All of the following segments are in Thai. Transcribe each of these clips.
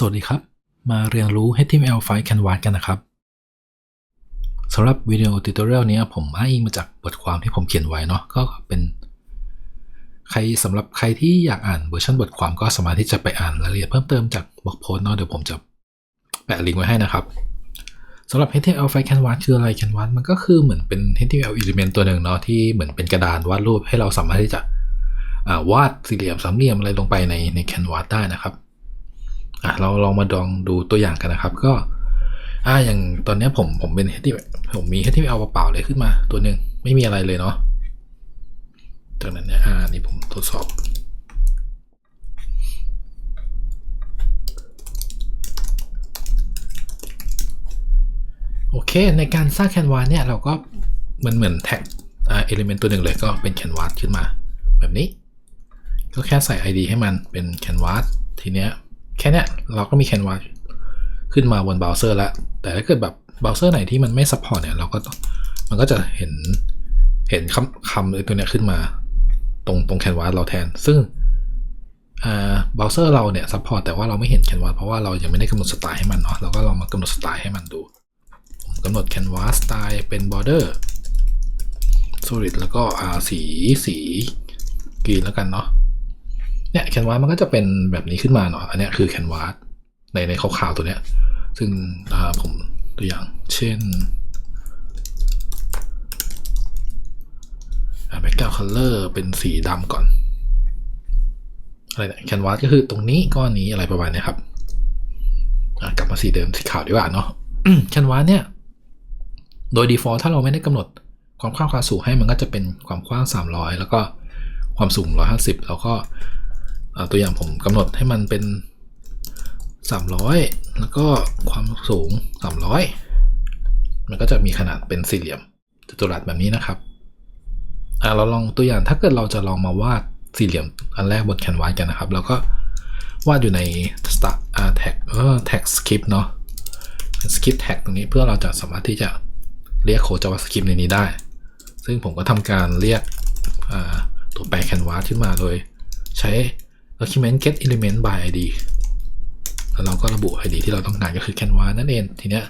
สวัสดีครับ มาเรียนรู้ HTML ไฟล์ Canvas กันนะครับสำหรับวิดีโอติวตอเรียลนี้ผมอ้างอิงมาจากบทความที่ผมเขียนไว้เนาะก็เป็น ใครสำหรับใครที่อยากอ่านเวอร์ชันบทความก็สามารถที่จะไปอ่านรายละเอียดเพิ่มเติมจากบล็อกโพสต์เนาะเดี๋ยวผมจะแปะลิงก์ไว้ให้นะครับสำหรับ HTML ไฟล์ Canvas คืออะไร Canvas มันก็คือเหมือนเป็น HTML element ตัวหนึ่งเนาะที่เหมือนเป็นกระดานวาดรูปให้เราสามารถที่จะวาดสี่เหลี่ยมสามเหลี่ยมอะไรลงไปในใน Canvas ได้นะครับ อะเราลองมาลองดูตัวอย่างกันนะครับ ก็อ่าอย่างตอนนี้ผมผมเป็น HTML ผมมี HTML เปล่าๆเลยขึ้นมาตัวหนึ่งไม่มีอะไรเลยเนาะจากนั้นเนี่ยอ่านี่ผมทดสอบโอเค ในการสร้างแคนวาสเนี่ยเราก็มันเหมือนแท็กอ่าเอลิเมนต์ตัวหนึ่งเลยก็เป็นแคนวาสขึ้นมา แบบนี้ ก็แค่ใส่ ID ให้มันเป็นแคนวาสทีเนี้ย ค่นี้เราก็มีแคนวาสขึ้นมาบนเบราว์เซอร์แล้ว แต่ถ้าเกิดแบบเบราว์เซอร์ไหนที่มันไม่ซัพพอร์ตเนี่ยเราก็มันก็จะเห็นเห็นคำคำตัวเนี้ยขึ้นมา ตรงตรงแคนวาสเราแทน ซึ่งเบราว์เซอร์เราเนี่ยซัพพอร์ตแต่ว่าเราไม่เห็นแคนวาสเพราะว่าเรายังไม่ได้กำหนดสไตล์ให้มันเนาะเราก็ลองมากำหนดสไตล์ให้มันดูผมกำหนด canvas style เป็น border solid แล้วก็สีสีกรีนแล้วกันเนาะ เนี่ย canvas มันก็จะเป็นแบบนี้ขึ้นมาเนาะอันนี้คือ canvas ในในขาวๆตัวเนี้ย ซึ่งผมตัวอย่าง เช่นอ่า background color เป็นสีดำก่อน อะไรเนี่ย canvas ก็คือตรงนี้ก้อนนี้อะไรประมาณเนี้ยครับกลับมาสีเดิมสีขาวดีกว่าเนาะ canvas เนี่ย โดย default ถ้าเราไม่ได้กำหนดความกว้างความสูงให้มันก็จะเป็นความกว้าง 300 แล้วก็ความสูง 150 แล้วก็ ตัวอย่างผมกำหนดให้มันเป็น 300 แล้วก็ความสูง 300 มันก็จะมีขนาดเป็นสี่เหลี่ยมจัตุรัสแบบนี้นะครับเราลองตัวอย่างถ้าเกิดเราจะลองมาวาดสี่เหลี่ยมอันแรกบนแคนวาสกันนะครับ แล้วก็วาดอยู่ใน start อ่า tag เออ tag script เนาะ script tag ตรงนี้เพื่อเราจะสามารถที่จะเรียกโค้ด JavaScript ในนี้ได้ ซึ่งผมก็ทำการเรียกตัวแปร canvas ขึ้นมาโดยใช้ document get element by id แล้วเราก็ระบุ id ที่เราต้องการก็คือ canvas นั่นเองทีเนี้ย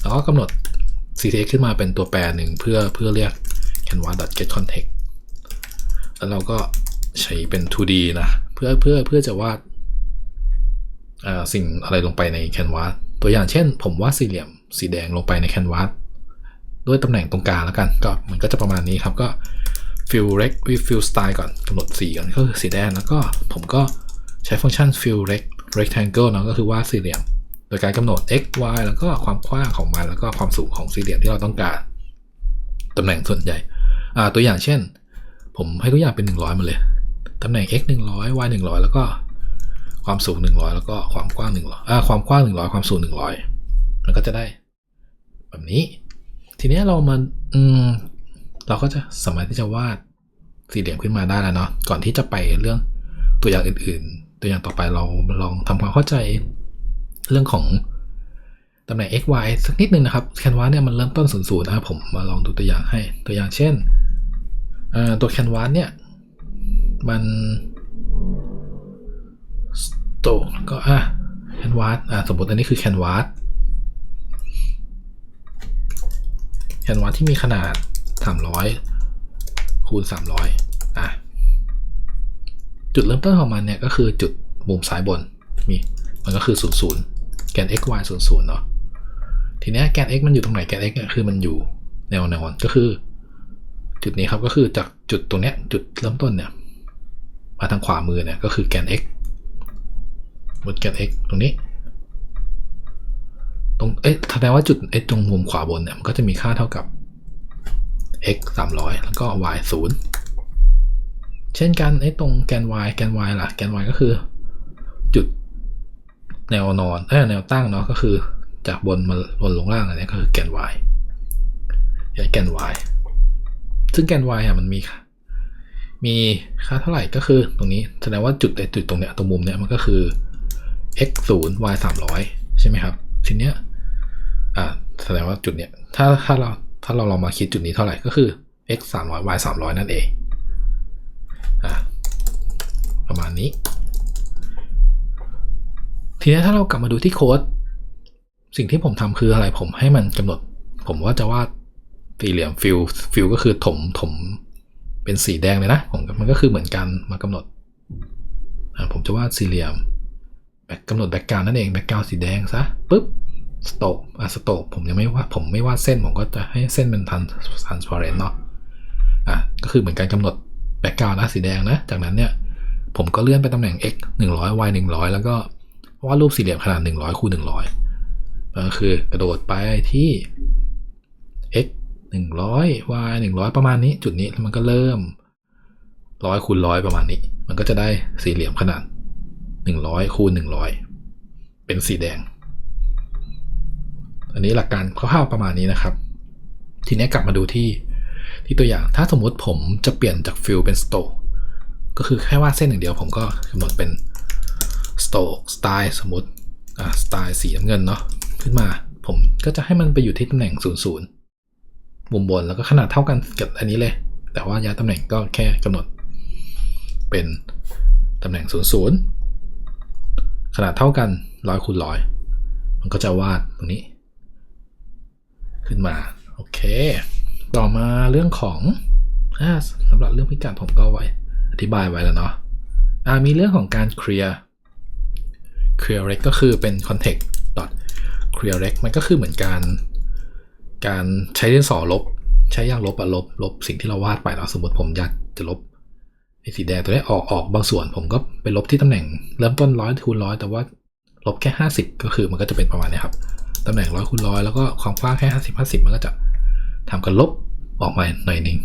เราก็กำหนด ctx ขึ้นมาเป็นตัวแปรหนึ่งเพื่อเพื่อเรียก canvas get context แล้วเราก็ใช้เป็น 2d นะเพื่อเพื่อเพื่อจะวาดสิ่งอะไรลงไปใน canvas ตัวอย่างเช่น ผมวาดสี่เหลี่ยมสีแดงลงไปใน canvas ด้วยตำแหน่งตรงกลางแล้วกันก็มันก็จะประมาณนี้ครับก็ fill rect with fill style ก่อนกำหนดสีก่อนก็คือสีแดงแล้วก็ผมก็ใช้ฟังก์ชัน fill rec rectangle เนาะก็คือว่าสี่เหลี่ยม โดยการกำหนด x y แล้วก็ความกว้างของมัน แล้วก็ความสูงของสี่เหลี่ยมที่เราต้องการตำแหน่งส่วนใหญ่ตัวอย่างเช่น ผมให้ทุกอย่างเป็น 100 มาเลยตำแหน่ง x 100 y 100 แล้วก็ความสูง 100 แล้วก็ความกว้าง100อ่าความกว้าง 100 ความสูง 100 มันก็จะได้ แบบนี้ ทีนี้เรามาอืม เราก็จะสามารถที่จะวาดสี่เหลี่ยมขึ้นมาได้แล้วเนาะก่อนที่จะไปเรื่องตัวอย่างอื่น ๆ ตัวอย่างต่อไปเราลองทำความเข้าใจเรื่องของตำแหน่ง x y สักนิดนึงนะครับแคนวาสเนี่ยมันเริ่มต้นศูนย์ศูนย์นะผมมาลองดูตัวอย่างให้ตัวอย่างเช่นตัวแคนวาสเนี่ยมันโตก็อะแคนวาสอะสมมติอันนี้คือแคนวาสแคนวาสที่มีขนาด 300 คูณ 300อะจุดเริ่มต้นของมันเนี่ยก็คือจุดมุมซ้ายบนมีมันก็คือ 00 แกน x y 00เนาะทีนี้แกน x มันอยู่ตรงไหนแกน x เนี่ยคือมันอยู่แนวนอนก็คือ จุดนี้ครับก็คือจากจุดตรงเนี้ยจุดเริ่มต้นเนี่ยมาทางขวามือเนี่ยก็คือแกน x บนแกน x ตรงนี้ ตรงเอ๊ะแสดงว่าจุด x ตรงมุมขวาบนเนี่ยมันก็จะมีค่าเท่ากับ x 300 แล้วก็ y 0เช่นกันไอ้ตรงแกน y แกน y ล่ะ แกน y ก็คือ จุดแนวนอนเอ้แนวตั้งเนาะก็คือจากบนมาบนลงล่างอันนี้ก็คือแกน y ใช้แกน y ซึ่งแกน y อะมันมี มีค่าเท่าไหร่ก็คือตรงนี้แสดงว่าจุดไอ้จุดตรงเนี้ยตรงมุมเนี้ยมันก็คือ x 0 y 300ใช่ไหมครับ ทีเนี้ยอ่าแสดงว่าจุดเนี้ยถ้าถ้าเรา ถ้าเราลองมาคิดจุดนี้เท่าไหร่ก็คือ x 300 y 300 นั่นเองอประมาณนี้ ทีนี้ถ้าเรากลับมาดูที่โค้ด สิ่งที่ผมทำคืออะไรผมให้มันกำหนด ผมว่าจะวาดสี่เหลี่ยมฟิลฟิลก็คือถมถมเป็นสีแดงเลยนะผมมันก็คือเหมือนกันมากำหนดผมจะวาดสี่เหลี่ยมแบกกำหนดแบ็กกราวนั่นเองแบ็กกราวสีแดงซะปุ๊บ สโตกอะสโตกผมยังไม่ว่าผมไม่วาดเส้นผมก็จะให้เส้นเป็นทันทันสปาเรนเนาะอะก็คือเหมือนการกำหนดแบ็กกราวน์นะสีแดงนะ จากนั้นเนี่ย ผมก็เลื่อนไปตำแหน่ง x 100 y 100 แล้วก็วาดรูปสี่เหลี่ยมขนาด 100 คูณ 100ก็คือกระโดดไปที่ x 100 y 100 ประมาณนี้ จุดนี้มันก็เริ่ม100คูณ100ประมาณนี้ มันก็จะได้สี่เหลี่ยมขนาด 100 คูณ 100 เป็นสีแดง อันนี้หลักการคร่าวๆประมาณนี้นะครับ ทีนี้กลับมาดูที่ที่ตัวอย่าง ถ้าสมมุติผมจะเปลี่ยนจากฟิลเป็นสโตก็คือแค่วาดเส้นอย่างเดียวผมก็กำหนดเป็น stroke style สมมติอ่า style สีน้ำเงินเนาะขึ้นมาผมก็จะให้มันไปอยู่ที่ตำแหน่ง 00มุมบนแล้วก็ขนาดเท่ากันกับอันนี้เลย แต่ว่าย้ายตำแหน่งก็แค่กำหนด เป็นตำแหน่ง 00 ขนาดเท่ากัน100คูณ100มันก็จะวาดตรงนี้ ขึ้นมา โอเค ต่อมาเรื่องของอสำหรับเรื่องพิกัดผมก็ไว้ อธิบายไว้แล้วเนาะอ่ามีเรื่องของการ clear clear rect ก็คือเป็น context dot clear rect มันก็คือเหมือนการ การใช้ดินสอลบ ใช้ยางลบอะลบ ลบสิ่งที่เราวาดไปแล้วสมมติผมอยากจะลบไอ้สีแดงตัวนี้ออกออกบางส่วนผมก็ไปลบที่ตำแหน่ง เริ่มต้นร้อยคูณร้อยแต่ว่าลบแค่ 50 ก็คือมันก็จะเป็นประมาณนี้ครับ ตำแหน่งร้อยคูณร้อยแล้วก็ความกว้างแค่50 50มันก็จะทำกันลบออกมาหน่อยหนึง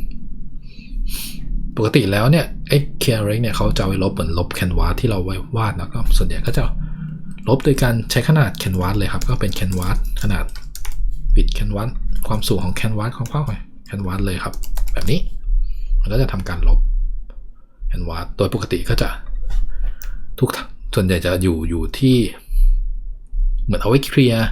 ปกติแล้วเนี่ยไอ้ clearing เนี่ยเขาจะไว้ลบเหมือนลบแคนวาสที่เราไว้วาดนะก็ส่วนใหญ่ก็จะลบโดยการใช้ขนาดแคนวาสเลยครับ ก็เป็นแคนวาสขนาดปิดแคนวาสความสูงของแคนวาสความกว้างของแคนวาสเลยครับ แบบนี้มันก็จะทำการลบแคนวาสโดยปกติก็จะทุกส่วนใหญ่จะอยู่อยู่ที่ เหมือนเอาไว้เคลียร์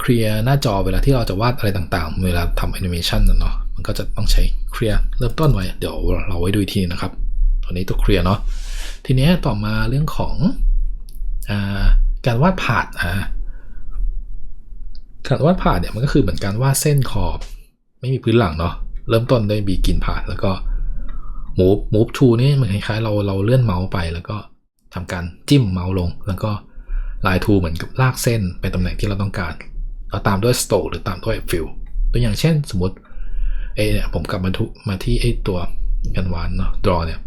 เคลียร์หน้าจอเวลาที่เราจะวาดอะไรต่างๆ เวลาทำแอนิเมชันเนาะมันก็จะต้องใช้เคลียร์เริ่มต้นไว้ เดี๋ยวเราไว้ดูทีนะครับ ตัวนี้ตัวเคลียร์เนาะทีนี้ต่อมาเรื่องของอาการวาดผาดอ่าการวาดผาดเนี่ยมันก็คือเหมือนการวาดเส้นขอบ ไม่มีพื้นหลังเนาะเริ่มต้นด้วยบีกินผาดแล้วก็ move move to นี่มันคล้ายๆเราเราเลื่อนเมาส์ไปแล้วก็ทำการจิ้มเมาส์ลง แล้วก็ลาย to เหมือนกับลากเส้นไปตำแหน่งที่เราต้องการ เราตามด้วย stroke หรือตามด้วย fill ตัวอย่างเช่นสมมติเอเนี่ยผมกลับมาทุมาที่ไอตัวกันวานเนาะ draw เนี่ย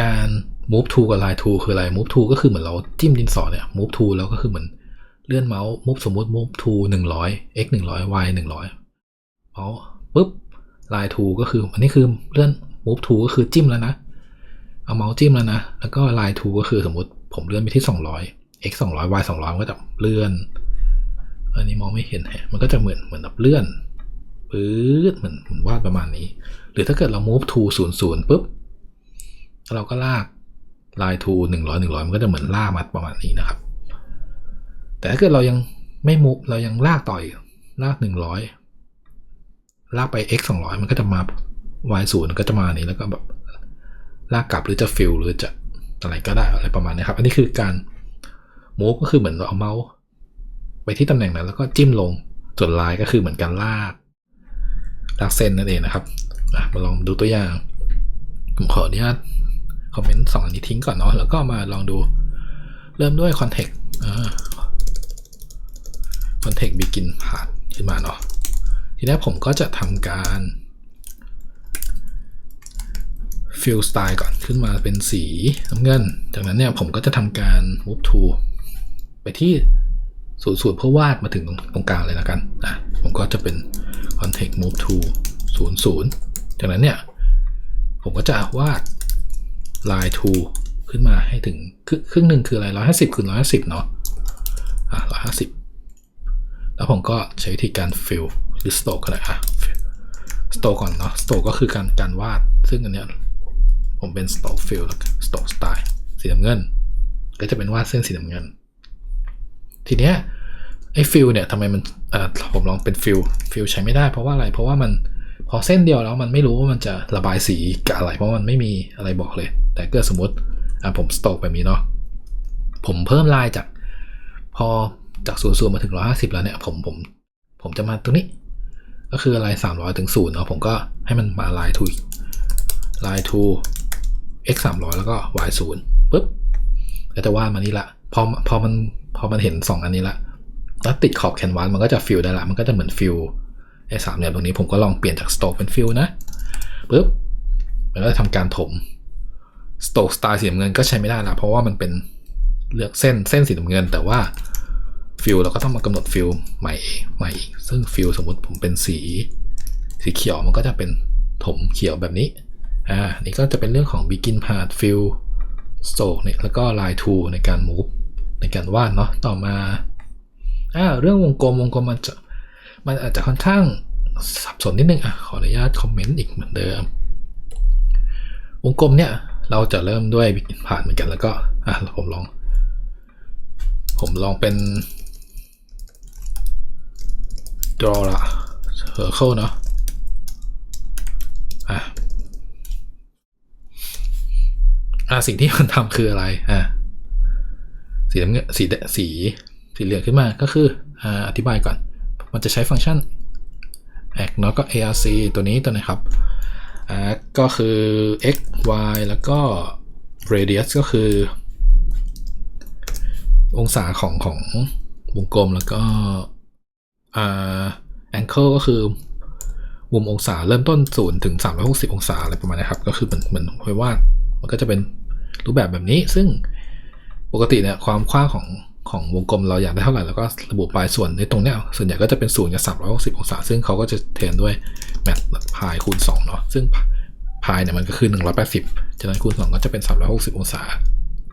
การ move to กับ line to คืออะไร move to ก็คือเหมือนเราจิ้มดินสอเนี่ย move to แล้วก็คือเหมือนเลื่อนเมาส์ move สมมติ move to 100 x 100 y 100เมาส์ปุ๊บ line to ก็คืออันนี้คือเลื่อน move to ก็คือจิ้มแล้วนะ เอาเมาส์จิ้มแล้วนะ แล้วก็ line to ก็คือสมมติผมเลื่อนไปที่ 200 x 200 y 200มันก็จะเลื่อน อันนี้มองไม่เห็นแฮะมันก็จะเหมือนเหมือนแบบเลื่อนปื๊ดเหมือนเหมือนวาดประมาณนี้ หรือถ้าเกิดเรา move to 0 0ปุ๊บเราก็ลาก line to 100 100 มันก็จะเหมือนลากมาประมาณนี้นะครับ แต่ถ้าเกิดเรายังไม่ move เรายังลากต่อยลาก 100 ลากไป x 200 มันก็จะมา y 0ก็จะมานี้แล้วก็แบบลากกลับหรือจะ fill หรือจะอะไรก็ได้อะไรประมาณนี้ครับ อันนี้คือการ move ก็คือเหมือนเราเอาเมาส์ ไปที่ตำแหน่งนั้นแล้วก็จิ้มลงส่วนลายก็คือเหมือนการลากลากเส้นนั่นเองนะครับมาลองดูตัวอย่าง ผมขออนุญาตคอมเมนต์สองอันนี้ทิ้งก่อนเนาะแล้วก็มาลองดูเริ่มด้วย context อ่า context begin ผ่านขึ้นมาเนาะทีนี้ผมก็จะทำการ fill style ก่อนขึ้นมาเป็นสีน้ำเงิน จากนั้นเนี่ยผมก็จะทำการ move to ไปที่ ศูนย์ศูนย์เพื่อวาดมาถึงตรงกลางเลยแล้วกันอะผมก็จะเป็น context move to ศูนย์ศูนย์จากนั้นเนี่ย ผมก็จะวาด line to ขึ้นมาให้ถึงครึ่งหนึ่งคืออะไรร้อยห้าสิบคูณร้อยห้าสิบเนาะอะร้อยห้าสิบแล้วผมก็ใช้วิธีการ fill หรือ stroke ก็ได้อะ stroke ก่อนเนาะ stroke ก็คือการการวาด ซึ่งอันเนี้ยผมเป็น stroke fill แล้ว stroke style สีน้ำเงิน ก็จะเป็นวาดเส้นสีน้ำเงิน ทีเนี้ยไอ้ฟิลเนี่ยทำไมมันอ่าผมลองเป็นฟิลฟิลใช้ไม่ได้เพราะว่าอะไรเพราะว่ามันพอเส้นเดียวแล้วมันไม่รู้ว่ามันจะระบายสีกับอะไร เพราะมันไม่มีอะไรบอกเลย แต่เกิดสมมติอ่าผมสโตกแบบนี้เนาะผมเพิ่มลายจาก พอจากศูนย์ศูนย์มาถึงร้อยห้าสิบแล้วเนี่ยผมผมผมจะมาตรงนี้ ก็คือลายสามร้อยถึงศูนย์เนาะผมก็ให้มันมาลายทูลายทู x สามร้อยแล้วก็ y ศูนย์ปุ๊บก็จะวาดมานี่ละ พอพอมัน พอมันเห็นสองอันนี้ละแล้วติดขอบแคนวาสมันก็จะฟิลได้ละ มันก็จะเหมือนฟิลไอ้สามเหลี่ยมตรงนี้ผมก็ลองเปลี่ยนจากสโตกเป็นฟิลนะปุ๊บมันก็จะทำการถมสโตกสไตล์สีน้ำเงินก็ใช้ไม่ได้ละเพราะว่ามันเป็นเลือกเส้นเส้นสีน้ำเงิน แต่ว่าฟิลเราก็ต้องมากำหนดฟิลใหม่ใหม่อีกซึ่งฟิลสมมติผมเป็นสี สีเขียวมันก็จะเป็นถมเขียวแบบนี้อ่านี่ก็จะเป็นเรื่องของ begin path fill stroke เนี่ยแล้วก็ line to ในการ move ในการวาดเนาะต่อมาอ่าเรื่องวงกลมวงกลมมันจะมันอาจจะค่อนข้างสับสนนิดนึงอะขออนุญาตคอมเมนต์อีกเหมือนเดิม วงกลมเนี่ยเราจะเริ่มด้วย begin path เหมือนกันแล้วก็อะผมลอง ผมลองเป็น draw ละ circle เนาะอะอ่าสิ่งที่มันทำคืออะไรอ่า สีน้ำเงินสีแดสีสีเหลืองขึ้นมาก็คืออธิบายก่อน มันจะใช้ฟังก์ชัน act เนาะก็ arc ตัวนี้ตัวนะครับอ่าก็คือ x y แล้วก็ radius ก็คือ องศาของของวงกลมแล้วก็ angle ก็คือมุมองศาเริ่มต้นศูนย์ถึง 360 องศาอะไรประมาณนี้ครับ ก็คือเหมือนเหมือนค่อยวาดมันก็จะเป็นรูปแบบแบบนี้ซึ่ง ปกติเนี่ยความกว้างของของวงกลมเราอยากได้เท่าไหร่แล้วก็ระบุปลายส่วนในตรงเนี้ยส่วนใหญ่ก็จะเป็นศูนย์กับ360องศา ซึ่งเขาก็จะเทนด้วยแมทพายคูณ2เนาะซึ่งพายเนี่ยมันก็คือ180ฉะนั้นคูณ2ก็จะเป็น360อยหกสิบองศา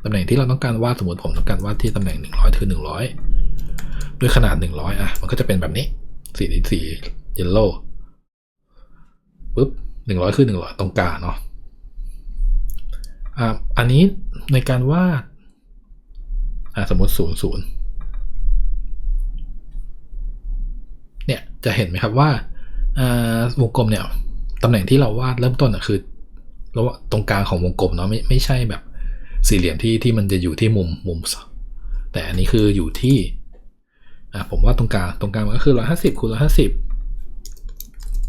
ตำแหน่งที่เราต้องการวาดสมมติผมต้องการวาดที่ตำแหน่ง100คือ100ด้วยขนาด100อะมันก็จะเป็นแบบนี้สีสีเยลโล่ปุ๊บหนึ่งร้อยคือหนึ่งร้อยตรงกลางเนาะอ่าอันนี้ในการวาด สมมติศูนย์ศูนย์เนี่ยจะเห็นไหมครับว่าวงกลมเนี่ยตำแหน่งที่เราวาดเริ่มต้นอะคือระหว่างตรงกลางของวงกลมเนาะไม่ไม่ใช่แบบสี่เหลี่ยมที่ที่มันจะอยู่ที่มุมมุมแต่อันนี้คืออยู่ที่อ่าผมว่าตรงกลางตรงกลางมันก็คือร้อยห้าสิบคูณร้อยห้าสิบ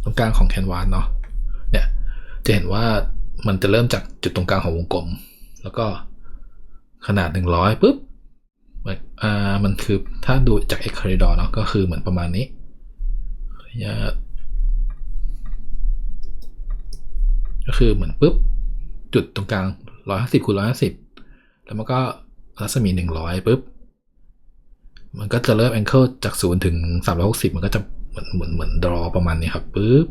ตรงกลางของแคนวาสเนาะเนี่ยจะเห็นว่ามันจะเริ่มจากจุดตรงกลางของวงกลม แล้วก็ขนาด 100ปุ๊บ มันอ่ามันคือถ้าดูจาก x corridor เนาะก็คือเหมือนประมาณนี้ก็คือเหมือนปุ๊บ จุดตรงกลาง150คูณ150แล้วมันก็รัศมี100ปุ๊บ มันก็จะเริ่ม angle จาก0ถึง360มันก็จะเหมือนเหมือนเหมือนดรอประมาณนี้ครับปุ๊บ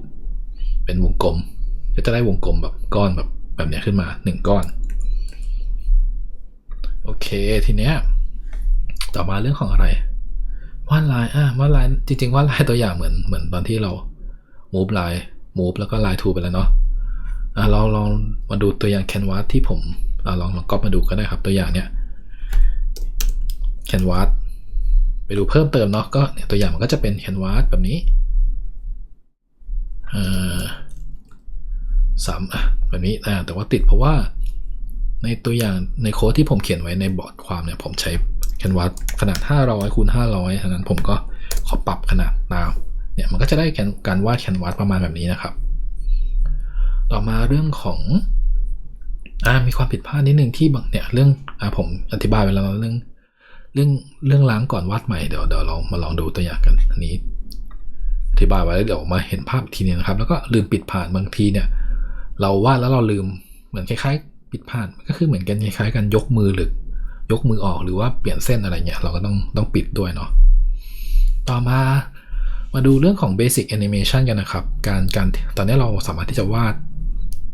เป็นวงกลมก็จะได้วงกลมแบบก้อนแบบแบบนี้ขึ้นมาหนึ่งก้อน โอเคทีเนี้ย ต่อมาเรื่องของอะไรวาดลายอะวาดลายจริงๆวาดลายตัวอย่างเหมือนเหมือนตอนที่เรา move ลาย move แล้วก็ลาย to ไปแล้วเนาะอะเราลองมาดูตัวอย่างแคนวาสที่ผมเราลองลองก๊อปมาดูก็ได้ครับตัวอย่างเนี้ยแคนวาสไปดูเพิ่มเติมเนาะก็ตัวอย่างมันก็จะเป็นแคนวาสแบบนี้สามอะแบบนี้อ่าแต่ว่าติดเพราะว่าในตัวอย่างในโค้ดที่ผมเขียนไว้ในบอร์ดความเนี่ยผมใช้ แคนวาสขนาด 500คูณ500ฉะนั้นผมก็ขอปรับขนาดตามเนี่ยมันก็จะได้การวาดแคนวาสประมาณแบบนี้นะครับ ต่อมาเรื่องของอ่ามีความผิดพลาดนิดนึงที่บางเนี่ยเรื่องอ่าผมอธิบายไปแล้วเรื่อง เรื่องเรื่องล้างก่อนวาดใหม่เดี๋ยวเดี๋ยวเรามาลองดูตัวอย่างกันอันนี้อธิบายไว้แล้วเดี๋ยวมาเห็นภาพทีนี้นะครับ แล้วก็ลืมปิดผ่านบางทีเนี่ย เราวาดแล้วเราลืมเหมือนคล้ายๆ ปิดผ่านก็คือเหมือนกันคล้ายๆกันยกมือหรือ ยกมือออกหรือว่าเปลี่ยนเส้นอะไรเงี้ย เราก็ต้องต้องปิดด้วยเนาะต่อมามาดูเรื่องของ Basic Animation กันนะครับ การการตอนนี้เราสามารถที่จะวาด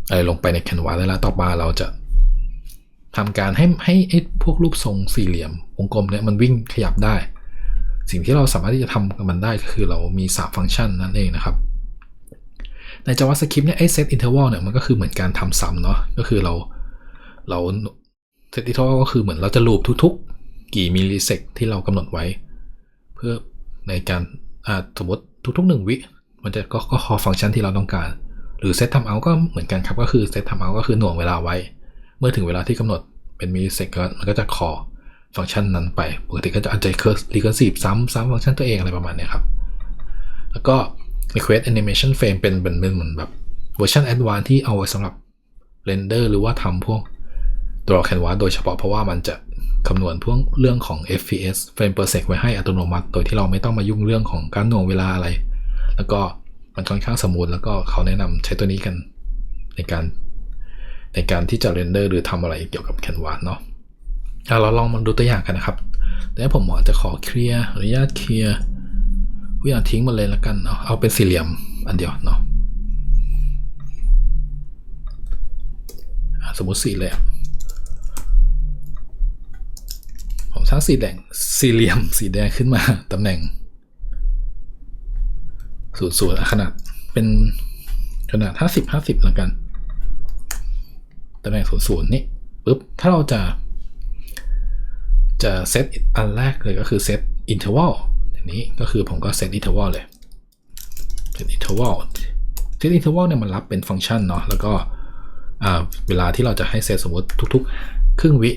อะไรลงไปใน Canvas ได้แล้วต่อมาเราจะทำการให้ให้ไอ้พวกรูปทรงสี่เหลี่ยมวงกลมเนี่ยมันวิ่งขยับได้ สิ่งที่เราสามารถที่จะทำกับมันได้ก็คือเรามี 3 ฟังก์ชันนั่นเองนะครับ ใน JavaScript เนี่ยไอ้ set interval เนี่ยมันก็คือเหมือนการทำซ้ำเนาะก็คือเราเรา set interval ก็คือเหมือนเราจะลูปทุก ๆ กี่มิลลิเซกที่เรากำหนดไว้ เพื่อในการสมมติทุกๆ1วิ มันจะก็ก็คอฟังก์ชันที่เราต้องการ หรือ set timeout ก็เหมือนกันครับก็คือ set timeout ก็คือหน่วงเวลาไว้ เมื่อถึงเวลาที่กำหนดเป็นมิลลิเซกมันก็จะคอฟังก์ชันนั้นไป ปกติก็จะอาจจะ recursive ซ้ำซ้ำฟังก์ชันตัวเองอะไรประมาณนี้ครับ แล้วก็ request animation frame เป็นเป็นเหมือนแบบเวอร์ชัน advanced ที่เอาไว้สำหรับ render หรือว่าทำพวก draw canvas โดยเฉพาะเพราะว่ามันจะคำนวณพวกเรื่องของ FPS frame per sec ไว้ให้อัตโนมัติ โดยที่เราไม่ต้องมายุ่งเรื่องของการหน่วงเวลาอะไร แล้วก็มันค่อนข้างสมูทแล้วก็เขาแนะนำใช้ตัวนี้กันในการในการที่จะเรนเดอร์หรือทำอะไรเกี่ยวกับ Canvas เนาะเราลองมาดูตัวอย่างกันนะครับแต่ผมอาจจะขอเคลียร์อนุญาตเคลียร์วิญญาณทิ้งมาเลยละกันเนาะเอาเป็นสี่เหลี่ยมอันเดียวเนาะอะสมมติสี่เหลี่ยม ผมสร้างสีแดงสี่เหลี่ยมสีแดงขึ้นมาตำแหน่งศูนย์ศูนย์ขนาดเป็นขนาดห้าสิบห้าสิบแล้วกันตำแหน่งศูนย์ศูนย์นี่ปุ๊บถ้าเราจะ จะเซตอันแรกเลยก็คือเซตอินเทอร์วัลอย่างนี้ก็คือผมก็เซตอินเทอร์วัลเลยเซตอินเทอร์วัลเซตอินเทอร์วัลเนี่ยมันรับเป็นฟังก์ชันเนาะแล้วก็เวลาที่เราจะให้เซตสมมติทุก ๆ ครึ่งวิ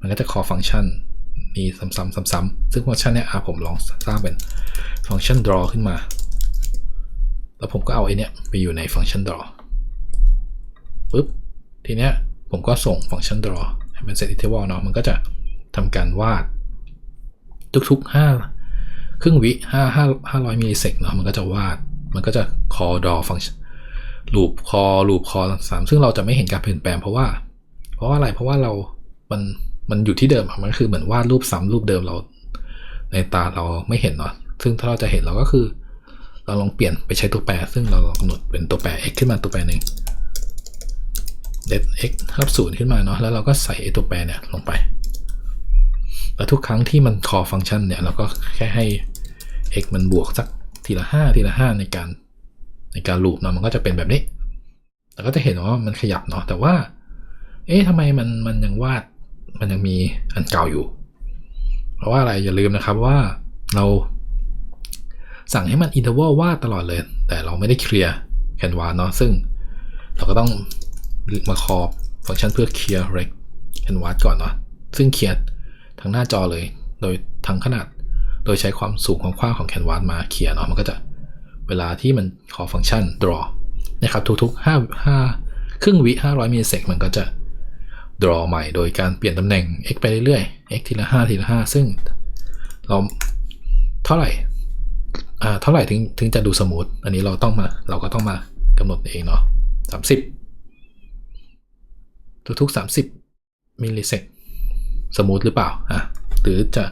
มันก็จะ call ฟังก์ชัน นี้ซ้ำๆซ้ำๆซึ่งฟังก์ชันเนี้ยผมลองสร้างเป็นฟังก์ชัน draw ขึ้นมา แล้วผมก็เอาไอเนี้ยไปอยู่ในฟังก์ชัน draw ปุ๊บ ทีเนี้ยผมก็ส่งฟังก์ชัน draw ให้เป็น set interval เนาะ มันก็จะทำการวาด ทุกๆ 5 ครึ่งวิ5 5 500มิลลิเซกเนาะ มันก็จะวาด มันก็จะ call draw ฟังก์ชัน loop call loop call สามซึ่งเราจะไม่เห็นการเปลี่ยนแปลงเพราะว่า เพราะว่าอะไร เพราะว่าเรา มัน มันอยู่ที่เดิมมันคือเหมือนวาดรูปซ้ำรูปเดิมเรา ในตาเราไม่เห็นเนาะซึ่งถ้าเราจะเห็นเราก็คือ เราลองเปลี่ยนไปใช้ตัวแปร ซึ่งเรากำหนดเป็นตัวแปร x ขึ้นมาตัวแปรหนึ่ง let x เท่ากับศูนย์ขึ้นมาเนาะแล้วเราก็ใส่ตัวแปรเนี่ยลงไป แล้วทุกครั้งที่มัน call ฟังก์ชันเนี่ยเราก็แค่ให้ x มันบวกสักทีละห้าทีละห้าในการในการลูปเนาะมันก็จะเป็นแบบนี้เราก็จะเห็นว่ามันขยับเนาะแต่ว่า เอ๊ะทำไมมันมันยังวาด มันยังมีอันเก่าอยู่ เพราะว่าอะไรอย่าลืมนะครับว่าเราสั่งให้มันอินเทอร์วลวาดตลอดเลย แต่เราไม่ได้เคลียร์แคนวาเนาะซึ่ง เราก็ต้องมาคอฟังก์ชันเพื่อเคลียร์เรกแคนวาก่อนเนาะซึ่งเคลียร์ทั้งหน้าจอเลย โดยทั้งขนาดโดยใช้ความสูงของกว้างของแคนวาสมาเคลียร์เนาะมันก็จะเวลาที่มันขอฟังก์ชัน draw นะครับทุกๆ5 5ครึ่งวิ500มิลลิเซกมันก็จะ draw ใหม่โดยการเปลี่ยนตำแหน่ง x ไปเรื่อยๆ x ทีละ 5 ทีละ 5 ซึ่งเราเท่าไหร่อ่าเท่าไหร่ถึงถึงจะดูสมูท อันนี้เราต้องมา เราก็ต้องมากำหนดเองเนาะสามสิบทุกๆสามสิบมิลลิเซกสมูทหรือเปล่าอะหรือจะ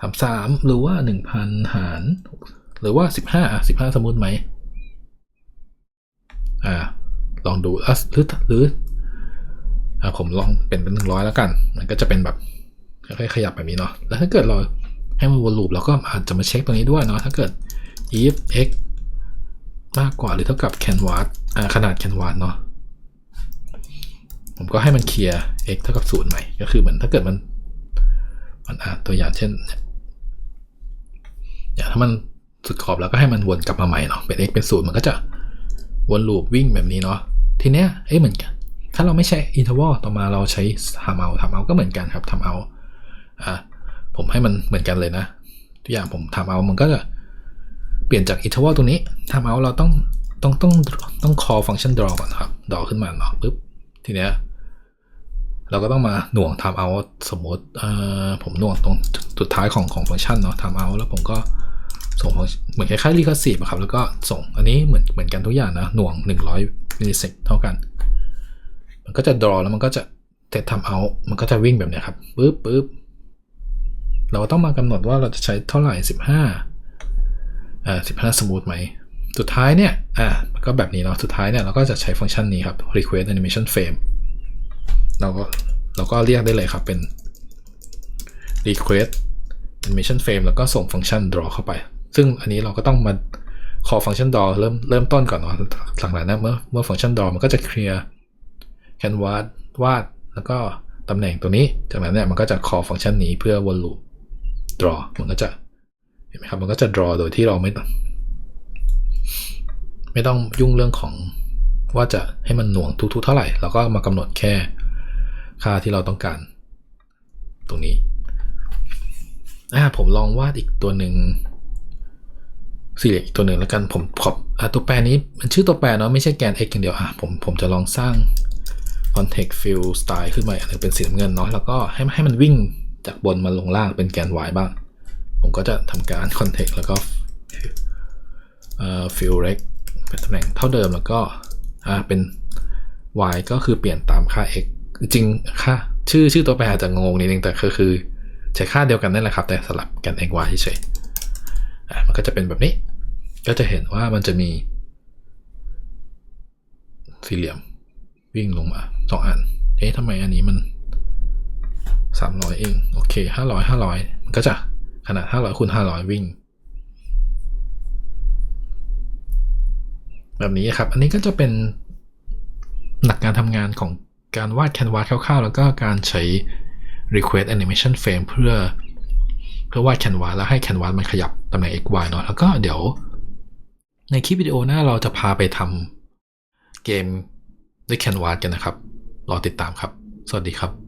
สามสามหรือว่าหนึ่งพันหาร หรือว่าสิบห้าสิบห้าสมูทไหมอ่าลองดูอะหรือหรือ ผมลองเป็นเป็นหนึ่งร้อยแล้วกัน มันก็จะเป็นแบบค่อยๆขยับแบบนี้เนาะ แล้วถ้าเกิดเราให้มันวนลูปแล้วก็อาจจะมาเช็คตรงนี้ด้วยเนาะ ถ้าเกิด if x มากกว่าหรือเท่ากับ canvas ขนาด canvas เนาะ ผมก็ให้มันเคลียร์ x เท่ากับศูนย์ใหม่ ก็คือเหมือนถ้าเกิดมัน มันอ่าตัวอย่างเช่น อย่างถ้ามันสุดขอบแล้วก็ให้มันวนกลับมาใหม่เนาะ เป็น x เป็นศูนย์มันก็จะวนลูปวิ่งแบบนี้เนาะ ทีเนี้ย เอ้เหมือนกัน ถ้าเราไม่ใช้ interval ต่อมาเราใช้ทำเอาทำเอาก็เหมือนกันครับทำเอาอ่าผมให้มันเหมือนกันเลยนะ ทุกอย่างผมทำเอามันก็จะเปลี่ยนจาก interval ตรงนี้ทำเอาเราต้องต้องต้องต้อง call function draw ก่อนครับ draw ขึ้นมาเนาะปุ๊บทีเนี้ยเราก็ต้องมาหน่วงทำเอาสมมติผมหน่วงตรงสุดท้ายของของฟังก์ชันเนาะทำเอาแล้วผมก็ส่งเหมือนคล้ายๆ recursive ครับ แล้วก็ส่งอันนี้เหมือนเหมือนกันทุกอย่างนะ หน่วง 100มิลลิเซกเท่ากัน มันก็จะ draw แล้วมันก็จะเสร็จทำเอา มันก็จะวิ่งแบบนี้ครับปุ๊บปุ๊บเราต้องมากำหนดว่าเราจะใช้เท่าไหร่ 15อ่า15 สมูทไหม สุดท้ายเนี่ย อ่าก็แบบนี้เนาะ สุดท้ายเนี่ย เราก็จะใช้ฟังก์ชันนี้ครับ request animation frame เราก็เราก็เรียกได้เลยครับเป็น request animation frame แล้วก็ส่งฟังก์ชัน draw เข้าไป ซึ่งอันนี้เราก็ต้องมา call ฟังก์ชัน draw เริ่มเริ่มต้นก่อนเนาะหลังจากนั้นเมื่อเมื่อฟังก์ชัน draw มันก็จะเคลียร์ canvas วาด แล้วก็ตำแหน่งตัวนี้ จากนั้นเนี่ยมันก็จะ call ฟังก์ชันนี้เพื่อวนลูป draw มันก็จะเห็นไหมครับมันก็จะ draw โดยที่เราไม่ต้องไม่ต้องยุ่งเรื่องของว่าจะให้มันหน่วงทุกๆ เท่าไหร่เราก็มากำหนดแค่ค่าที่เราต้องการ ตรงนี้อ่าผมลองวาดอีกตัวหนึ่งสี่เหลี่ยมอีกตัวหนึ่งแล้วกันผมขอบอะตัวแปรนี้มันชื่อตัวแปรเนาะไม่ใช่แกน x อย่างเดียวอะผมผมจะลองสร้าง context fill style ขึ้นมาอันหนึงเป็นสีน้ำเงินเนาะแล้วก็ให้ให้มันวิ่งจากบนมาลงล่างเป็นแกน y บ้าง ผมก็จะทำการ context แล้วก็เอ่อ fill rect เป็นตำแหน่งเท่าเดิมแล้วก็อ่าเป็น y ก็คือเปลี่ยนตามค่า x จริงค่าชื่อชื่อตัวแปรอาจจะงงนิดนึงแต่คือคือใช้ค่าเดียวกันนั่นแหละครับ แต่สลับกัน x y เฉยอะมันก็จะเป็นแบบนี้ ก็จะเห็นว่ามันจะมีสี่เหลี่ยม วิ่งลงมาสองอัน เอ๊ะทำไมอันนี้มันสามร้อยเอง โอเคห้าร้อยห้าร้อยมันก็จะขนาดห้าร้อยคูณห้าร้อยวิ่ง แบบนี้ครับ อันนี้ก็จะเป็นหลักการทำงานของการวาดแคนวาสคร่าวๆ แล้วก็การใช้ request animation frame เพื่อ เพื่อวาดแคนวาสแล้วให้แคนวาสมันขยับตำแหน่ง x y เนาะแล้วก็เดี๋ยว ในคลิปวิดีโอหน้าเราจะพาไปทำเกม ด้วยแคนวาสกันนะครับ รอติดตามครับ สวัสดีครับ